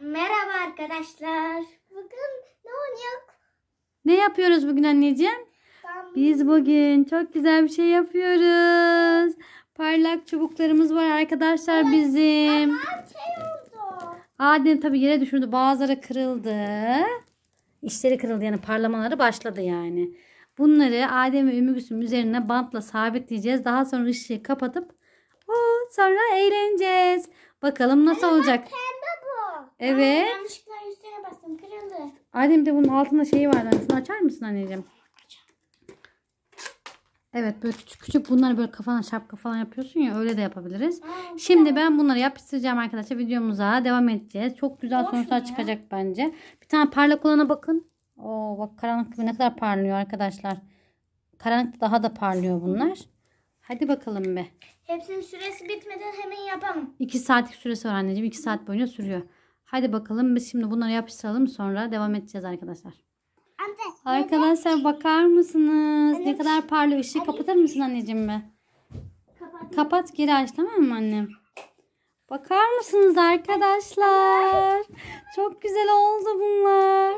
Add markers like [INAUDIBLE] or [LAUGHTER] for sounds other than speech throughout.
Merhaba arkadaşlar. Bugün ne oynuyor? Ne yapıyoruz bugün anneciğim? Ben Biz bugün çok güzel bir şey yapıyoruz. Parlak çubuklarımız var arkadaşlar bizim. Aa, şey oldu. Adem tabii yere düşürdü. Bazıları kırıldı. İşleri kırıldı yani parlamaları başladı yani. Bunları Adem ve Ümmü Gülsüm üzerine bantla sabitleyeceğiz. Daha sonra ışığı kapatıp o sonra eğleneceğiz. Bakalım nasıl olacak. Pembe bu. Evet. Ben yanlışlıkla üstüne bastım. Kırıldı. Adem de bunun altında şeyi var. Hani Şunu açar mısın anneciğim? Evet böyle küçük küçük bunları böyle kafana şapka falan yapıyorsun ya öyle de yapabiliriz. Aa, Şimdi ben bunları yapıştıracağım arkadaşlar. Videomuza devam edeceğiz. Çok güzel Boş sonuçlar ya? çıkacak bence. Bir tane parlak olana bakın. Oo bak karanlık gibi ne kadar parlıyor arkadaşlar. Karanlıkta daha da parlıyor bunlar. Hadi bakalım be. Hepsinin süresi bitmeden hemen yapalım. 2 saatlik süresi var anneciğim. 2 saat boyunca sürüyor. Hadi bakalım biz şimdi bunları yapıştıralım sonra devam edeceğiz arkadaşlar. Anne. Arkadaşlar bakar mısınız? Ne Evet. kadar parlıyor. Işığı kapatır mısın anneciğim be? Kapat. Kapat geri aç tamam mı annem? Bakar mısınız arkadaşlar? Çok güzel oldu bunlar.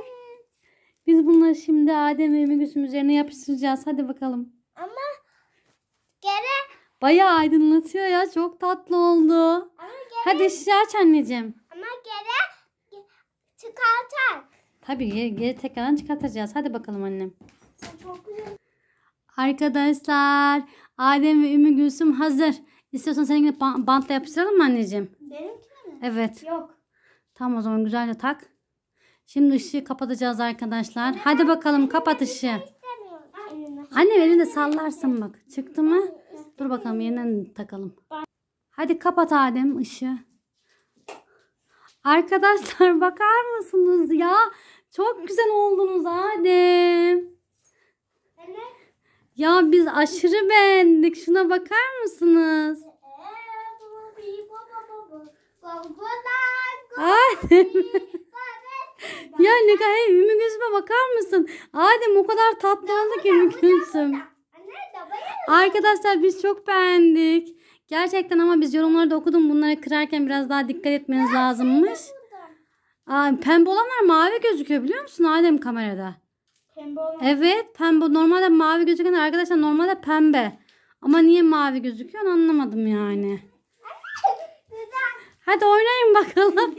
Biz bunları şimdi Adem ve Ümmü üzerine yapıştıracağız. Hadi bakalım. Ama gene Bayağı aydınlatıyor ya. Çok tatlı oldu. ama gene Hadi ışığı aç anneciğim. ama gene çıkartar. Tabii geri, geri tekrardan çıkartacağız. Hadi bakalım annem. Çok güzel. Arkadaşlar Adem ve Ümmü Gülsüm hazır. İstiyorsan seninle ba- bantla yapıştıralım mı anneciğim? Benimkine mi? Evet. Yok. Tamam o zaman güzelce tak. Şimdi ışığı kapatacağız arkadaşlar. Hadi bakalım kapat ışığı. İstemiyorum. Elime. Anne elinde sallarsın bak. Çıktı mı? Dur bakalım yeniden takalım. Hadi kapat Adem ışığı. Arkadaşlar bakar mısınız ya? Çok güzel oldunuz Adem. Anne. Ya biz aşırı beğendik. Şuna bakar mısınız? Adem. ya ne kadar Ümmü Gülsüm'e bakar mısın? Adem o kadar tatlı oldu ki Ümmü Gülsüm. Arkadaşlar biz çok beğendik. Gerçekten ama biz yorumlarda okudum. Bunları kırarken biraz daha dikkat etmeniz lazımmış. Aa, pembe olanlar mavi gözüküyor biliyor musun Adem kamerada? Evet pembe. Normalde mavi gözüken arkadaşlar normalde pembe. Ama niye mavi gözüküyor anlamadım yani. [LAUGHS] Hadi oynayın bakalım.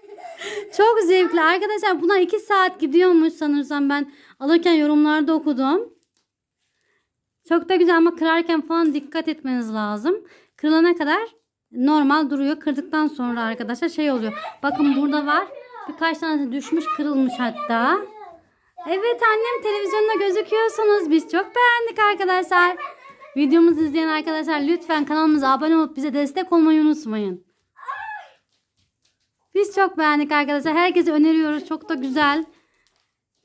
[LAUGHS] Çok zevkli. Arkadaşlar bunlar 2 saat gidiyormuş sanırsam ben alırken yorumlarda okudum. Çok da güzel ama kırarken falan dikkat etmeniz lazım. Kırılana kadar normal duruyor. Kırdıktan sonra arkadaşlar şey oluyor. Bakın burada var. Birkaç tane düşmüş kırılmış hatta. Evet annem televizyonda gözüküyorsunuz. Biz çok beğendik arkadaşlar. Videomuzu izleyen arkadaşlar lütfen kanalımıza abone olup bize destek olmayı unutmayın. Biz çok beğendik arkadaşlar. Herkese öneriyoruz. Çok da güzel.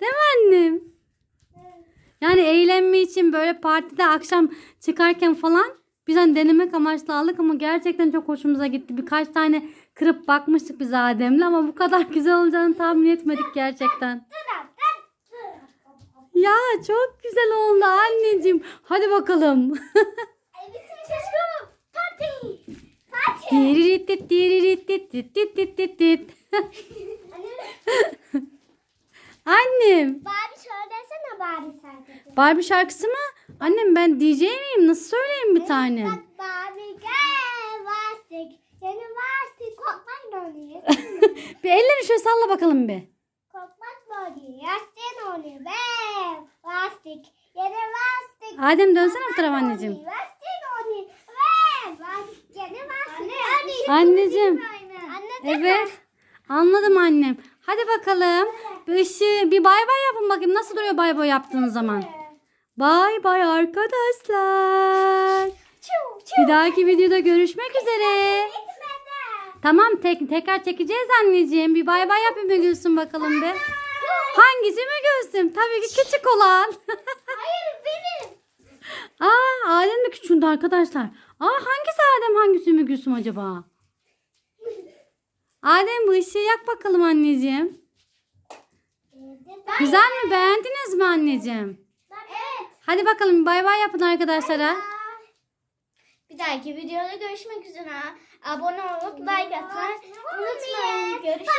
Değil mi annem? Yani eğlenme için böyle partide akşam çıkarken falan biz hani denemek amaçlı aldık ama gerçekten çok hoşumuza gitti. Birkaç tane kırıp bakmıştık biz Adem'le ama bu kadar [LAUGHS] güzel olacağını tahmin etmedik gerçekten. Ya çok güzel oldu anneciğim. Hadi bakalım. Tiririt, tiririt, [LAUGHS] tit, tit, tit, tit, tit. Annem. Barbie söylesene Barbie şarkısı. Barbie şarkısı mı? Annem ben DJ miyim? Nasıl söyleyeyim bir tane? Bak Barbie gel vastik. Yeni vastik kokmak oluyor. [LAUGHS] bir elleri şöyle salla bakalım bir. kokmak oluyor. Yastığın oluyor. Ve vastik. Yeni vastik. Adem dönsene bu tarafa anneciğim. Yastığın oluyor. Ve vastik. Yeni. Anne. Anneciğim. Anne Evet. Anladım annem. Hadi bakalım. Bir ışığı bir bay bay yapın bakayım. Nasıl duruyor bay bay yaptığınız zaman? Bay bay arkadaşlar. Bir dahaki videoda görüşmek üzere. Tamam tek, tekrar çekeceğiz anneciğim. Bir bay bay yapayım bir Gülsüm bakalım bir. Hangisi mi Gülsüm? Tabii ki küçük olan. Hayır [LAUGHS] benim. Aa Adem de küçüldü arkadaşlar. Aa hangisi Adem hangisi mi Gülsüm acaba? Adem bu ışığı yak bakalım anneciğim. Güzel mi? Beğendiniz mi anneciğim? Hadi bakalım bay bay yapın arkadaşlara. Bir dahaki videoda görüşmek üzere. Abone olup like atmayı unutmayın. Görüşürüz.